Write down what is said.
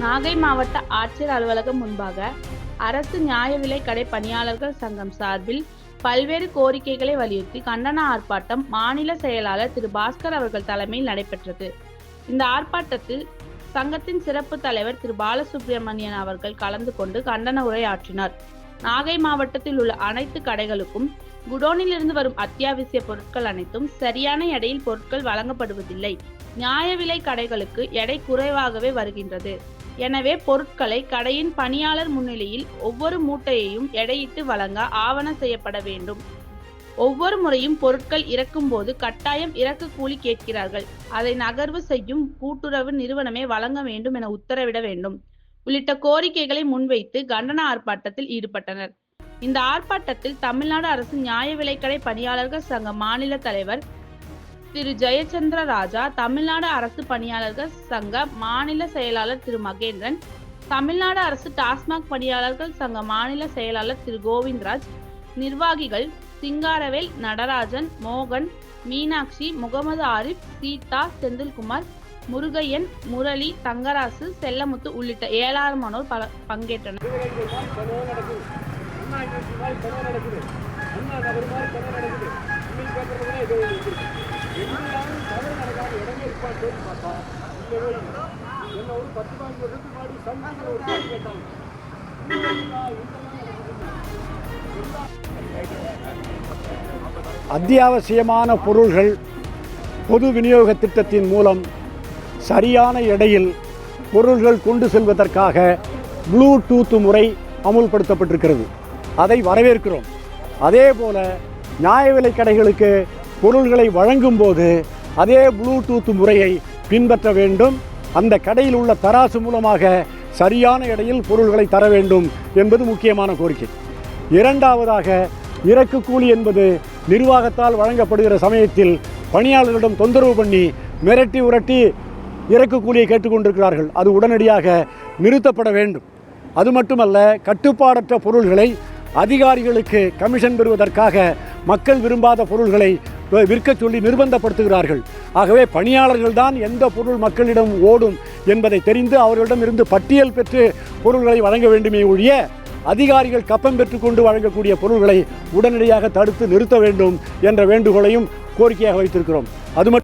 நாகை மாவட்ட ஆட்சியர் அலுவலகம் முன்பாக அரசு நியாய விலை கடை பணியாளர்கள் சங்கம் சார்பில் பல்வேறு கோரிக்கைகளை வலியுறுத்தி கண்டன ஆர்ப்பாட்டம் மாநில செயலாளர் திரு பாஸ்கர் அவர்கள் தலைமையில் நடைபெற்றது. இந்த ஆர்ப்பாட்டத்தில் சங்கத்தின் சிறப்பு தலைவர் திரு பாலசுப்ரமணியன் அவர்கள் கலந்து கொண்டு கண்டன உரையாற்றினார். நாகை மாவட்டத்தில் உள்ள அனைத்து கடைகளுக்கும் குடோனில் இருந்து வரும் அத்தியாவசிய பொருட்கள் அனைத்தும் சரியான எடையில் பொருட்கள் வழங்கப்படுவதில்லை. நியாய விலை கடைகளுக்கு எடை குறைவாகவே வருகின்றது. எனவே பொருட்களை கடையின் பணியாளர் முன்னிலையில் ஒவ்வொரு மூட்டையையும் எடையிட்டு வழங்க ஆவணம் செய்யப்பட வேண்டும். ஒவ்வொரு முறையும் பொருட்கள் இறக்கும்போது கட்டாயம் இறக்கு கூலி கேட்கிறார்கள். அதை நகர்வு செய்யும் கூட்டுறவு நிறுவனமே வழங்க வேண்டும் என உத்தரவிட வேண்டும். உள்ளிட்ட கோரிக்கைகளை முன்வைத்து கண்டன ஆர்ப்பாட்டத்தில் ஈடுபட்டனர். இந்த ஆர்ப்பாட்டத்தில் தமிழ்நாடு அரசு நியாய விலைக்கடை பணியாளர்கள் சங்க மாநில தலைவர் திரு ஜெயச்சந்திர ராஜா தமிழ்நாடு அரசு பணியாளர்கள் சங்க மாநில செயலாளர் திரு மகேந்திரன் தமிழ்நாடு அரசு டாஸ்மாக் பணியாளர்கள் சங்க மாநில செயலாளர் திரு கோவிந்தராஜ் நிர்வாகிகள் சிங்காரவேல் நடராஜன் மோகன் மீனாட்சி முகமது ஆரிஃப் சீதா செந்தில்குமார் முருகையன் முரளி தங்கராசு செல்லமுத்து உள்ளிட்ட ஏராளமானோர் பல பங்கேற்றனர். நடக்குது. என்ன ஒரு பத்து பதினஞ்சு வருஷத்துக்கு முன்னாடி ஒரு கேள்வி கேட்டாங்க அத்தியாவசியமான பொருள்கள் பொது விநியோக திட்டத்தின் மூலம் சரியான எடையில் பொருள்கள் கொண்டு செல்வதற்காக ப்ளூடூத் முறை அமுல்படுத்தப்பட்டிருக்கிறது. அதை வரவேற்கிறோம். அதே போல நியாய விலை கடைகளுக்கு பொருள்களை வழங்கும் போது அதே ப்ளூடூத் முறையை பின்பற்ற வேண்டும். அந்த கடையில் உள்ள தராசு மூலமாக சரியான எடையில் பொருள்களை தர வேண்டும் என்பது முக்கியமான கோரிக்கை. இரண்டாவதாக இறக்கு கூலி என்பது நிர்வாகத்தால் வழங்கப்படுகிற சமயத்தில் பணியாளர்களிடம் தொந்தரவு பண்ணி மிரட்டி உரட்டி இறக்கு கூலியை கேட்டுக்கொண்டிருக்கிறார்கள் அது உடனடியாக நிறுத்தப்பட வேண்டும். அது மட்டுமல்ல கட்டுப்பாடற்ற பொருள்களை அதிகாரிகளுக்கு கமிஷன் பெறுவதற்காக மக்கள் விரும்பாத பொருள்களை வி- விற்கச் சொல்லி நிர்பந்தப்படுத்துகிறார்கள். ஆகவே பணியாளர்கள் தான் எந்த பொருள் மக்களிடம் ஓடும் என்பதை தெரிந்து அவர்களிடம் இருந்து பட்டியல் பெற்று பொருள்களை வழங்க வேண்டுமே ஒழிய அதிகாரிகள் கப்பம் பெற்றுக்கொண்டு வழங்கக்கூடிய பொருள்களை உடனடியாக தடுத்து நிறுத்த வேண்டும் என்ற வேண்டுகோளையும் கோரிக்கையாக வைத்திருக்கிறோம். அது மட்டும்